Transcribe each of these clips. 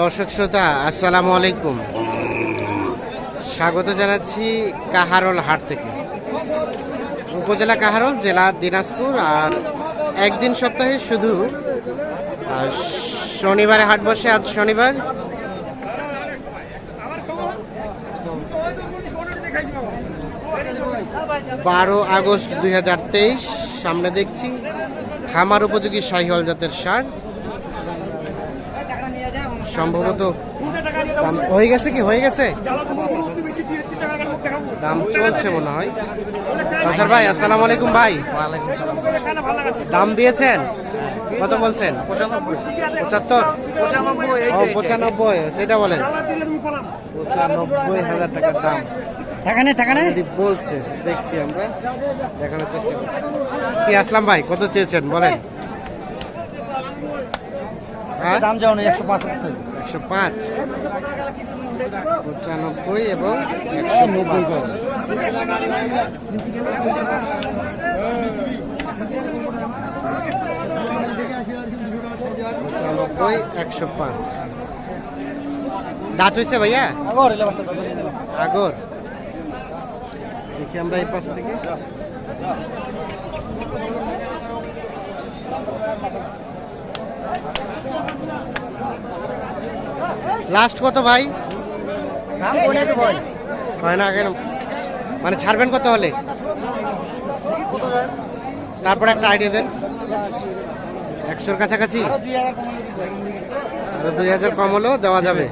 দর্শক শ্রোতা, আসসালামু আলাইকুম। স্বাগত জানাচ্ছি কাহারোল হাট থেকে। উপজেলা কাহারোল, জেলা দিনাজপুর, আর একদিন সপ্তাহে শুধু শনিবারে হাট বসে, আজ শনিবার। বারো আগস্ট দুই হাজার তেইশ, সামনে দেখছি, খামার উপযোগী শাহিওয়াল জাতের সার। সম্ভবত দাম হয়ে গেছে কি? হয়ে গেছে? দাম চলছে মনে হয়। আসার ভাই আসসালামু আলাইকুম ভাই। দাম দিয়েছেন? কত বলছেন? পঁচাত্তর? ও পঁচানব্বই সেটা বলেন। পঁচানব্বই হাজার টাকার দাম। বলছে দেখছি আমরা দেখানোর চেষ্টা করছি। কি আসলাম ভাই কত চেয়েছেন? বলেন। দাম যাও একশো পাঁচ একশো পাঁচ। পঁচানব্বই এবং একশো নব্বই পঁচানব্বই একশো পাঁচ। দাঁত হয়েছে ভাইয়া? আগর আগর। দেখি আমরা এই পাশ থেকে। লাস্ট কত ভাই? হয় না কেন? মানে ছাড়বেন কত হলে? তারপর একটা আইডিয়া দেন। একশোর কাছাকাছি? আরও দুই হাজার আরও দুই হাজার কম হলেও দেওয়া যাবে।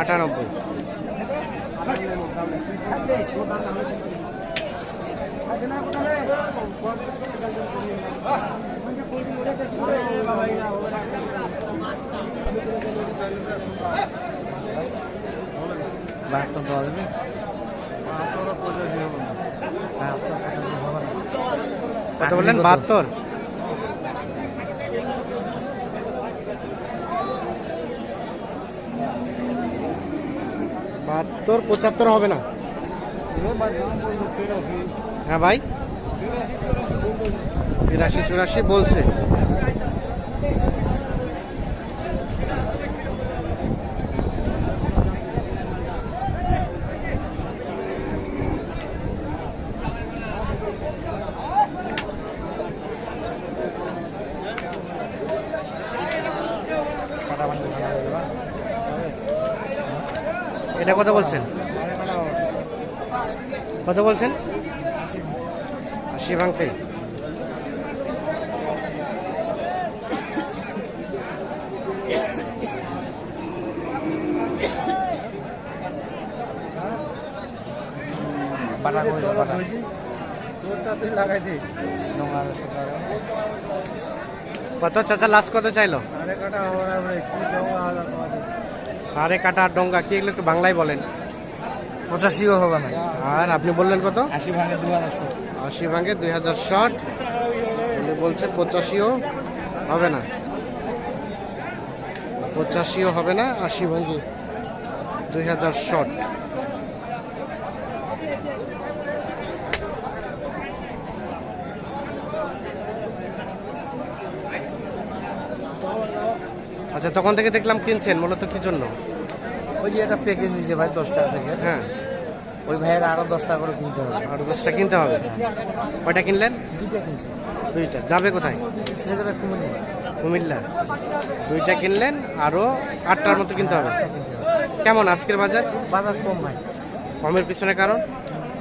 আটানব্বই। বাহাত্তর দেওয়া যাবে কত বললেন? বাহাত্তর? বাহাত্তর পঁচাত্তর হবে না? হ্যাঁ ভাই। তিরাশি চুরাশি বলছে। এটা কত বলছেন? কত বলছেন? আশি ভাঙতে। করে দাও, কত চাচা লাস্ট কত চাইলো? সাড়ে কাটা ডোঙ্গা কি এগুলো একটু বাংলায় বলেন? পঁচাশিও হবে না। আর আপনি বললেন কত? আশি ভাঙে দু হাজার আশি ভাঙে দুই হাজার ষাট। উনি বলছেন পঁচাশিও হবে না। পঁচাশিও হবে না আশি ভাঙে দুই হাজার ষাট। আচ্ছা তখন থেকে দেখলাম কিনছেন মূলত কি জন্য? ওই যে একটা প্যাকেজ দিয়েছে ভাই দশ টাকা থেকে। হ্যাঁ। ওই ভাইয়ের আরও দশ টাকা করে কিনতে হবে। আরও দশটা কিনতে হবে? কয়টা কিনলেন? দুইটা কিনছে। দুইটা। যাবে কোথায়? যাবে কুমিল্লা। কুমিল্লা। দুইটা কিনলেন আরও আটটার মতো কিনতে হবে। কেমন আজকের বাজার? বাজার কম ভাই। কমের পিছনে কারণ?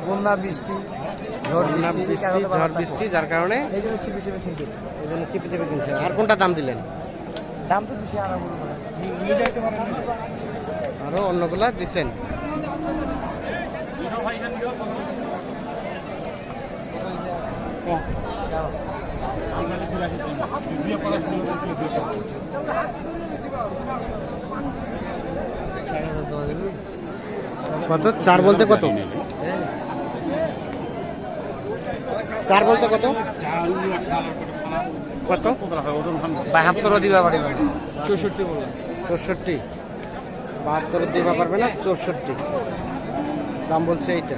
বন্যা বৃষ্টি ঝড় বন্যা, বৃষ্টি ঝড় বৃষ্টি যার কারণে এই জন্য চিপে চিপে কিনতেছে। এই জন্য চিপে চিপে কিনছেন। আর কোনটা দাম দিলেন? দাম তো বেশি আরও অন্যগুলা দিছেন। কত? চার বলতে কত? চার বলতে কত? কত? বাহাত্তরও দিবা পারিবে চৌষট্টি চৌষট্টি। বাহাত্তর দিবা পারবে না চৌষট্টি। দাম বলছে এইটা।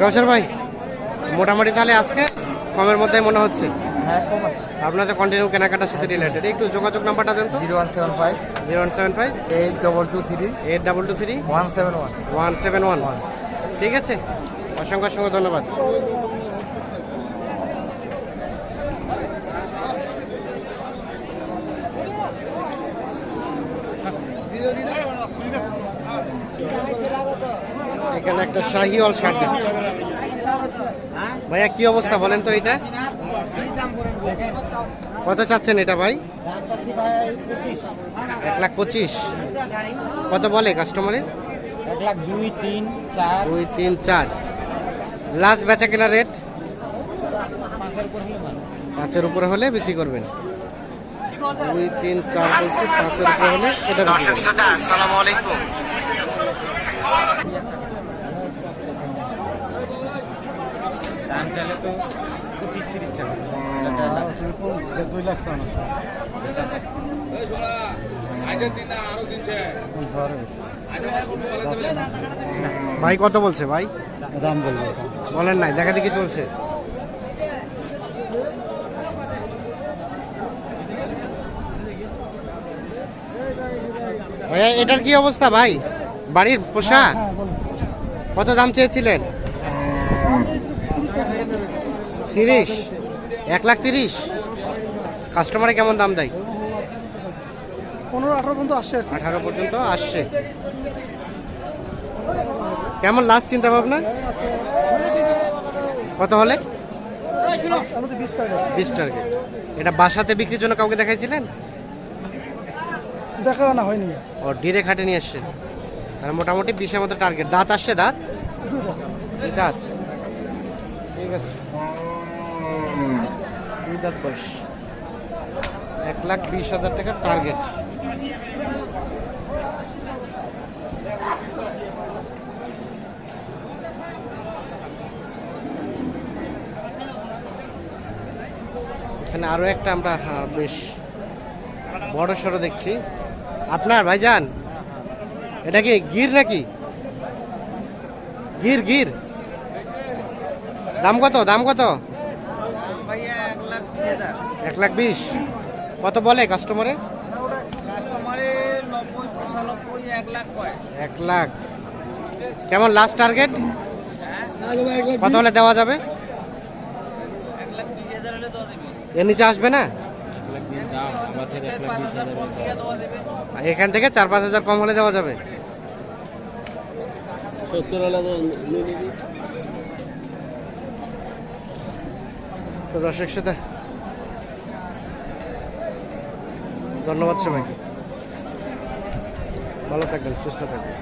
কাউসার ভাই মোটামুটি তাহলে আজকে কমের মধ্যে মনে হচ্ছে। হ্যাঁ আপনাদের কন্টিনিউ কেনাকাটার সাথে রিলেটেড একটু যোগাযোগ নাম্বারটা দেন zero one seven five. Zero one seven five. Eight double two three. Eight double two three. One seven one. One seven one. One. ঠিক আছে? অসংখ্য অসংখ্য ধন্যবাদ। এখানে একটা শাহিওয়াল শার্ট দেখছি। ভাইয়া কি অবস্থা বলেন তো এটা? কত চাচ্ছেন এটা ভাই? এক লাখ পঁচিশ। কত বলে কাস্টমারে এক লাখ দুই তিন চার। দুই তিন চার। লাস্ট বেচা কেনা রেট? পাঁচের উপর হলে ভালো। পাঁচের উপরে হলে বিক্রি করবেন। দুই তিন চার বলছি পাঁচের উপরে হলে এটা দর্শক শ্রোতা আসসালামু আলাইকুম। দাম চাইলে তো পঁচিশ তিরিশ টাকা দুই লাখ টাকা ভাই কত বলছে ভাই? দাম বলব বলেন নাই দেখা দেখি চলছে। ভাইয়া এটার কি অবস্থা ভাই? বাড়ির পোষা কত দাম চেয়েছিলেন? তিরিশ? এক লাখ তিরিশ? কাস্টমারে কেমন দাম দেয়? পনেরো আঠারো পর্যন্ত আসছে। আঠারো পর্যন্ত আসছে। কেমন লাস্ট চিন্তা ভাবনা কত হলে? বিশ টার্গেট এটা বাসাতে বিক্রির জন্য কাউকে দেখাইছিলেন? দেখা না হয়নি। ও ডিরে খাটে নিয়ে এসছেন তাহলে মোটামুটি বিশের মতো টার্গেট দাঁত আসছে দাঁত? দাঁত। ঠিক আছে। দুই দাঁত বয়স এক লাখ বিশ হাজার টাকা টার্গেট এখানে আরও একটা আমরা বেশ বড় সড়ো দেখছি। আপনার ভাইজান? এটা কি গির নাকি? গির গির। দাম কত? দাম কত? এক লাখ বিশ কত বলে কাস্টমারে এক লাখ কয় এক লাখ। কেমন লাস্ট টার্গেট কত হলে দেওয়া যাবে? এর নিচে আসবে না? এখান থেকে চার পাঁচ হাজার কম হলে দেওয়া যাবে। সত্তর তো দর্শক সাথে। ধন্যবাদ সবাইকে। ভালো থাকবেন সুস্থ থাকবেন।